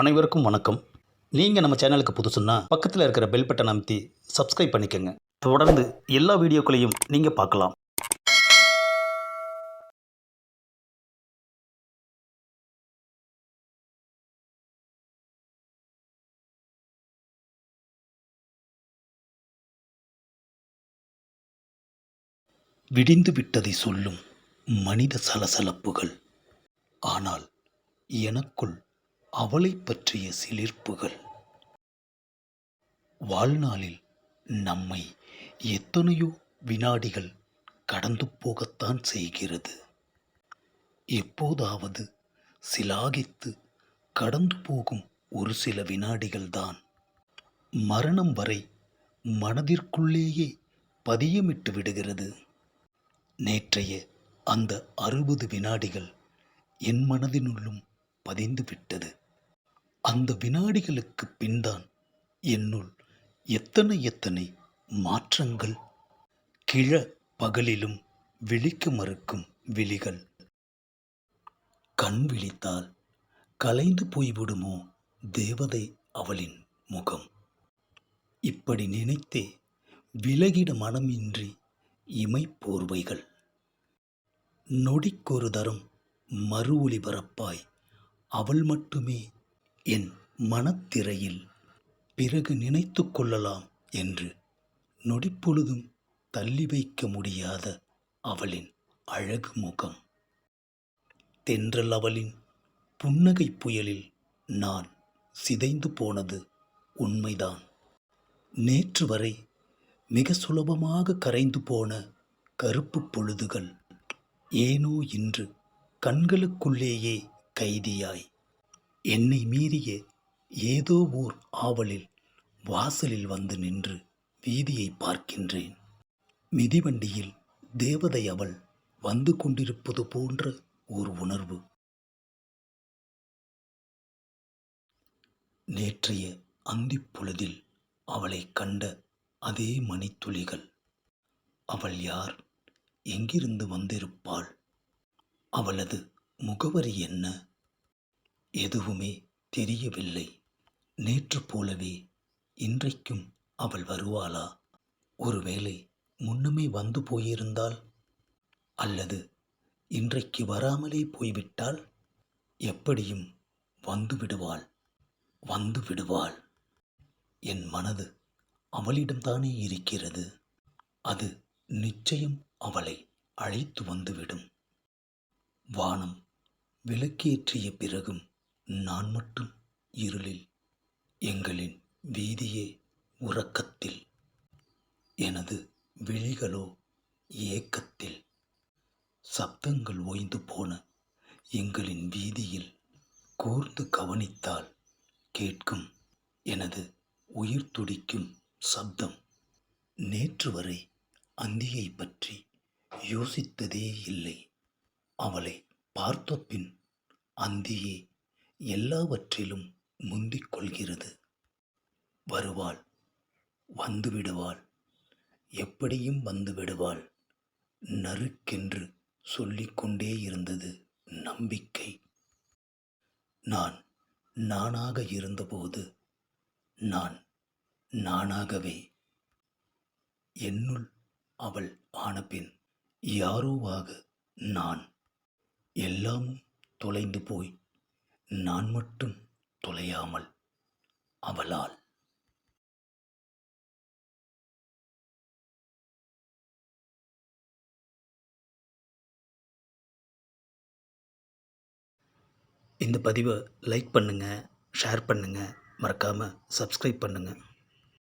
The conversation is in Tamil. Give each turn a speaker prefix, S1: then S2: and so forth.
S1: அனைவருக்கும் வணக்கம். நீங்கள் நம்ம சேனலுக்கு புதுசுன்னா பக்கத்தில் இருக்கிற பெல் பட்டன் அமைத்தி சப்ஸ்கிரைப் பண்ணிக்கோங்க. தொடர்ந்து எல்லா வீடியோக்களையும் நீங்கள் பார்க்கலாம். விடிந்து விட்டதை சொல்லும் மனித சலசலப்புகள். ஆனால் எனக்குள் அவளை பற்றிய சிலிர்ப்புகள். வாழ்நாளில் நம்மை எத்தனையோ வினாடிகள் கடந்து போகத்தான் செய்கிறது. எப்போதாவது சிலாகித்து கடந்து போகும் ஒரு சில வினாடிகள்தான். மரணம் வரை மனதிற்குள்ளேயே பதியமிட்டு விடுகிறது. நேற்றைய அந்த அறுபது வினாடிகள் என் மனதினுள்ளும் பதிந்து விட்டது. அந்த வினாடிகளுக்கு பின்தான் என்னுள் எத்தனை எத்தனை மாற்றங்கள். கிழ பகலிலும் விழிக்க மறுக்கும் விழிகள். கண் விழித்தால் கலைந்து போய்விடுமோ தேவதை அவளின் முகம். இப்படி நினைத்தே விலகிட மனமின்றி இமை போர்வைகள். நொடிக்கொரு தரம் மறு ஒளி பரப்பாய் அவள் மட்டுமே என் மனத்திரையில் பிறகு நினைத்து கொள்ளலாம் என்று நொடிப்பொழுதும் தள்ளி வைக்க முடியாத அவளின் அழகு முகம். தென்றல் அவளின் புன்னகை புயலில் நான் சிதைந்து போனது உண்மைதான். நேற்று வரை மிக சுலபமாக கரைந்து போன கருப்பு பொழுதுகள் ஏனோ இன்று கண்களுக்குள்ளேயே கைதியாய் என்னை மீறிய ஏதோ ஓர் ஆவலில் வாசலில் வந்து நின்று வீதியை பார்க்கின்றேன். மிதிவண்டியில் தேவதை அவள் வந்து கொண்டிருப்பது போன்ற ஒரு உணர்வு. நேற்றைய அந்திப்பொழுதில் அவளை கண்ட அதே மணித்துளிகள். அவள் யார்? எங்கிருந்து வந்திருப்பாள்? அவளது முகவரி என்ன? எதுவுமே தெரியவில்லை. நேற்று போலவே இன்றைக்கும் அவள் வருவாளா? ஒருவேளை முன்னமே வந்து போயிருந்தால் அல்லது இன்றைக்கு வராமலே போய்விட்டால் எப்படியும் வந்து விடுவாள் வந்து விடுவாள். என் மனது அவளிடம்தானே இருக்கிறது? அது நிச்சயம் அவளை அழைத்து வந்துவிடும். வானம் விளக்கேற்றிய பிறகும் நான் மட்டும் இருளில் எங்களின் வீதியே உறக்கத்தில். எனது விழிகளோ ஏக்கத்தில். சப்தங்கள் ஓய்ந்து போன எங்களின் வீதியில் கூர்ந்து கவனித்தால் கேட்கும் எனது உயிர் துடிக்கும் சப்தம். நேற்று வரை அந்தியை பற்றி யோசித்ததே இல்லை. அவளை பார்த்த பின் அந்தியே எல்லாவற்றிலும் முந்திக் கொள்கிறது. வருவாள் வந்து விடுவாள் எப்படியும் வந்து விடுவாள் நறுக்கென்று சொல்லிக்கொண்டே இருந்தது நம்பிக்கை. நான் நானாக இருந்தபோது நான் நானாகவே என்னுள் அவள் ஆனபின் யாரோவாக நான் எல்லாமும் தொலைந்து போய் நான் மட்டும் தொலையாமல் அவளால். இந்த பதிவை லைக் பண்ணுங்கள் ஷேர் பண்ணுங்கள் மறக்காமல் சப்ஸ்கிரைப் பண்ணுங்கள்